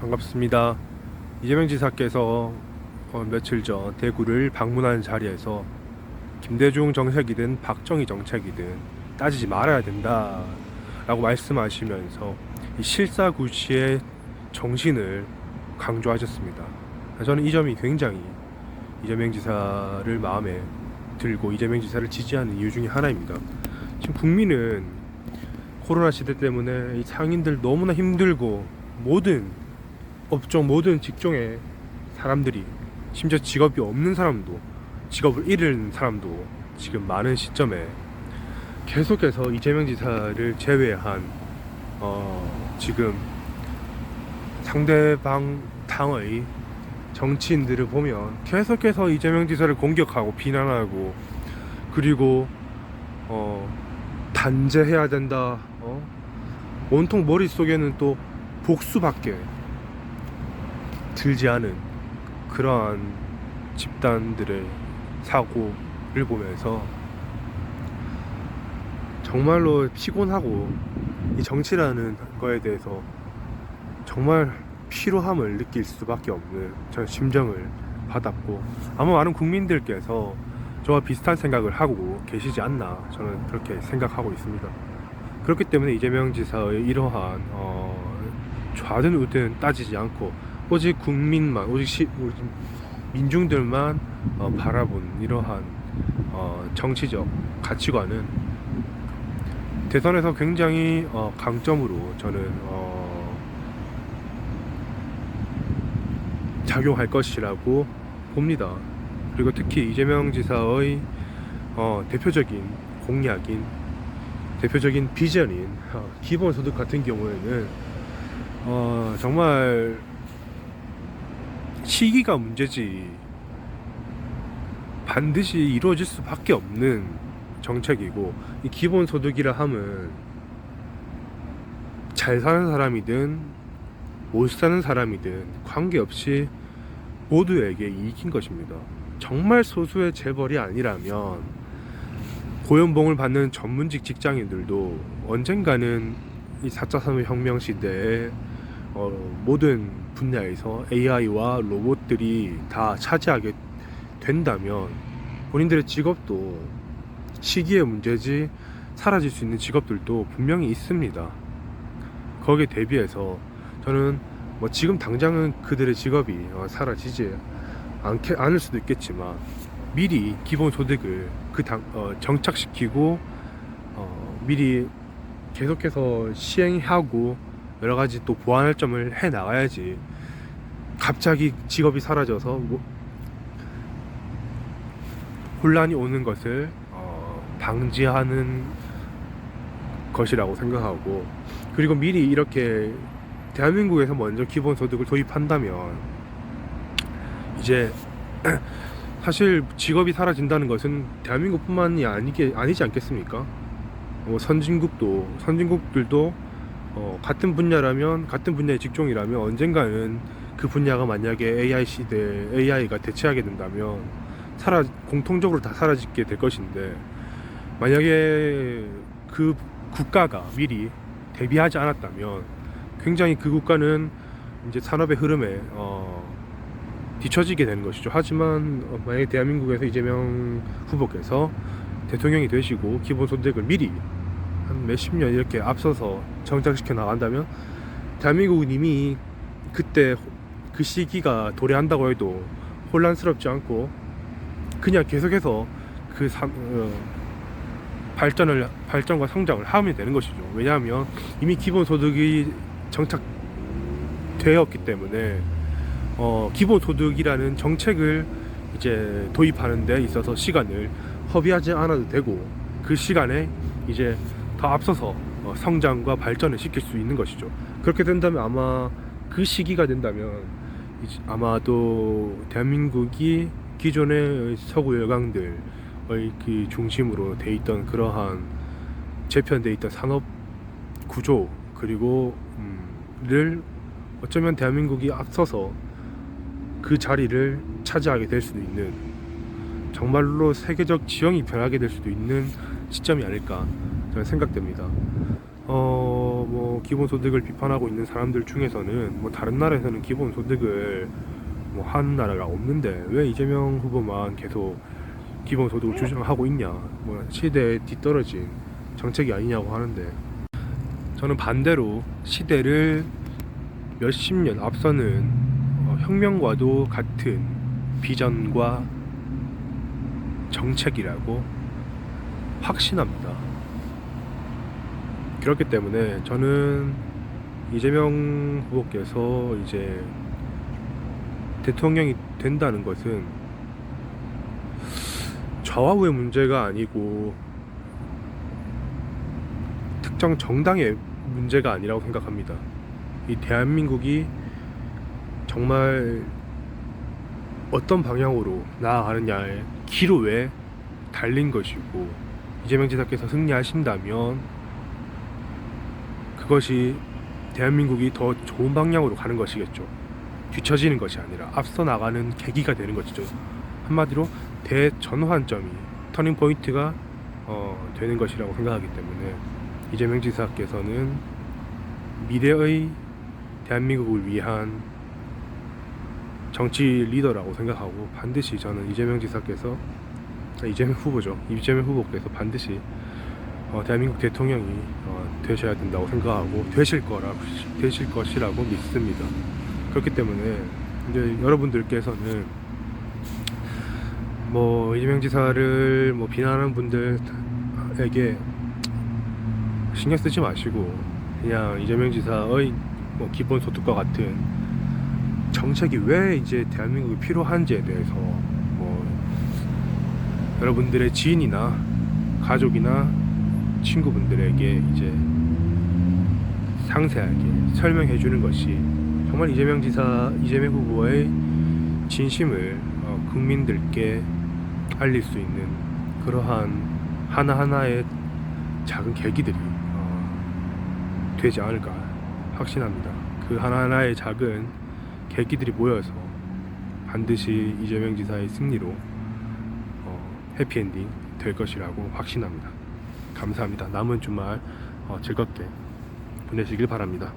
반갑습니다. 이재명 지사께서 어, 며칠 전 대구를 방문한 자리에서 김대중 정책이든 박정희 정책이든 따지지 말아야 된다 라고 말씀하시면서 이 실사구시의 정신을 강조하셨습니다. 저는 이 점이 굉장히 이재명 지사를 마음에 들고 이재명 지사를 지지하는 이유 중에 하나입니다. 지금 국민은 코로나 시대 때문에 이 상인들 너무나 힘들고 모든 업종 모든 직종의 사람들이 심지어 직업이 없는 사람도 직업을 잃은 사람도 지금 많은 시점에 계속해서 이재명 지사를 제외한 어 지금 상대방 당의 정치인들을 보면 계속해서 이재명 지사를 공격하고 비난하고 그리고 어 단죄해야 된다 어? 온통 머릿속에는 또 복수밖에 들지 않은 그러한 집단들의 사고를 보면서 정말로 피곤하고 이 정치라는 거에 대해서 정말 피로함을 느낄 수밖에 없는 저는 심정을 받았고 아마 많은 국민들께서 저와 비슷한 생각을 하고 계시지 않나 저는 그렇게 생각하고 있습니다. 그렇기 때문에 이재명 지사의 이러한 어, 좌든 우든 따지지 않고 오직 국민만 오직 시, 오직 민중들만 어, 바라본 이러한 어, 정치적 가치관은 대선에서 굉장히 어, 강점으로 저는 어, 작용할 것이라고 봅니다. 그리고 특히 이재명 지사의 어, 대표적인 공약인 대표적인 비전인 어, 기본소득 같은 경우에는 어, 정말 시기가 문제지 반드시 이루어질 수밖에 없는 정책이고 이 기본소득이라 함은 잘 사는 사람이든 못 사는 사람이든 관계없이 모두에게 이익인 것입니다. 정말 소수의 재벌이 아니라면 고연봉을 받는 전문직 직장인들도 언젠가는 이 4차 산업혁명 시대에 어, 모든 분야에서 AI와 로봇들이 다 차지하게 된다면 본인들의 직업도 시기의 문제지 사라질 수 있는 직업들도 분명히 있습니다. 거기에 대비해서 저는 뭐 지금 당장은 그들의 직업이 어, 사라지지 않게, 않을 수도 있겠지만 미리 기본 소득을 그 당, 어, 정착시키고 어, 미리 계속해서 시행하고 여러 가지 또 보완할 점을 해 나가야지 갑자기 직업이 사라져서 뭐 혼란이 오는 것을 어, 방지하는 것이라고 생각하고 그리고 미리 이렇게 대한민국에서 먼저 기본소득을 도입한다면 이제 사실 직업이 사라진다는 것은 대한민국뿐만이 아니게 아니지 않겠습니까? 뭐 선진국도 선진국들도 어, 같은 분야라면 같은 분야의 직종이라면 언젠가는 그 분야가 만약에 AI 시대 AI가 대체하게 된다면 사라 공통적으로 다 사라지게 될 것인데 만약에 그 국가가 미리 대비하지 않았다면 굉장히 그 국가는 이제 산업의 흐름에 어, 뒤처지게 되는 것이죠. 하지만 어, 만약에 대한민국에서 이재명 후보께서 대통령이 되시고 기본소득을 미리 한 몇십 년 이렇게 앞서서 정착시켜 나간다면 대한민국은 이미 그때 그 시기가 도래한다고 해도 혼란스럽지 않고 그냥 계속해서 그 산, 어, 발전을 발전과 성장을 하면 되는 것이죠. 왜냐하면 이미 기본 소득이 정착되었기 때문에 어, 기본 소득이라는 정책을 이제 도입하는 데 있어서 시간을 허비하지 않아도 되고 그 시간에 이제 더 앞서서 어, 성장과 발전을 시킬 수 있는 것이죠. 그렇게 된다면 아마 그 시기가 된다면 아마도 대한민국이 기존의 서구 여강들의 그 중심으로 돼 있던 그러한 재편돼 있던 산업 구조 그리고 음를 어쩌면 대한민국이 앞서서 그 자리를 차지하게 될 수도 있는 정말로 세계적 지형이 변하게 될 수도 있는 시점이 아닐까 생각됩니다. 어, 뭐뭐 기본소득을 비판하고 있는 사람들 중에서는 뭐 다른 나라에서는 기본소득을 뭐 하는 나라가 없는데 왜 이재명 후보만 계속 기본소득을 주장하고 있냐 뭐 시대에 뒤떨어진 정책이 아니냐고 하는데 저는 반대로 시대를 몇십 년 앞서는 어, 혁명과도 같은 비전과 정책이라고 확신합니다. 그렇기 때문에 저는 이재명 후보께서 이제 대통령이 된다는 것은 좌와우의 문제가 아니고 특정 정당의 문제가 아니라고 생각합니다. 이 대한민국이 정말 어떤 방향으로 나아가느냐의 기로에 달린 것이고 이재명 지사께서 승리하신다면 그것이 대한민국이 더 좋은 방향으로 가는 것이겠죠. 뒤처지는 것이 아니라 앞서 나가는 계기가 되는 것이죠. 한마디로 대전환점이 터닝 포인트가 어, 되는 것이라고 생각하기 때문에 이재명 지사께서는 미래의 대한민국을 위한 정치 리더라고 생각하고 반드시 저는 이재명 지사께서 아, 이재명 후보죠. 이재명 후보께서 반드시 어, 대한민국 대통령이 어, 되셔야 된다고 생각하고 되실 거라 되실 것이라고 믿습니다. 그렇기 때문에 이제 여러분들께서는 뭐 이재명 지사를 뭐 비난하는 분들에게 신경 쓰지 마시고 그냥 이재명 지사의 뭐 기본 소득과 같은 정책이 왜 이제 대한민국이 필요한지에 대해서 뭐 여러분들의 지인이나 가족이나 친구분들에게 이제 상세하게 설명해 주는 것이 정말 이재명 지사, 이재명 후보의 진심을 어, 국민들께 알릴 수 있는 그러한 하나하나의 작은 계기들이 어, 되지 않을까 확신합니다. 그 하나하나의 작은 계기들이 모여서 반드시 이재명 지사의 승리로 어, 해피엔딩 될 것이라고 확신합니다. 감사합니다. 남은 주말 어, 즐겁게 보내시길 바랍니다.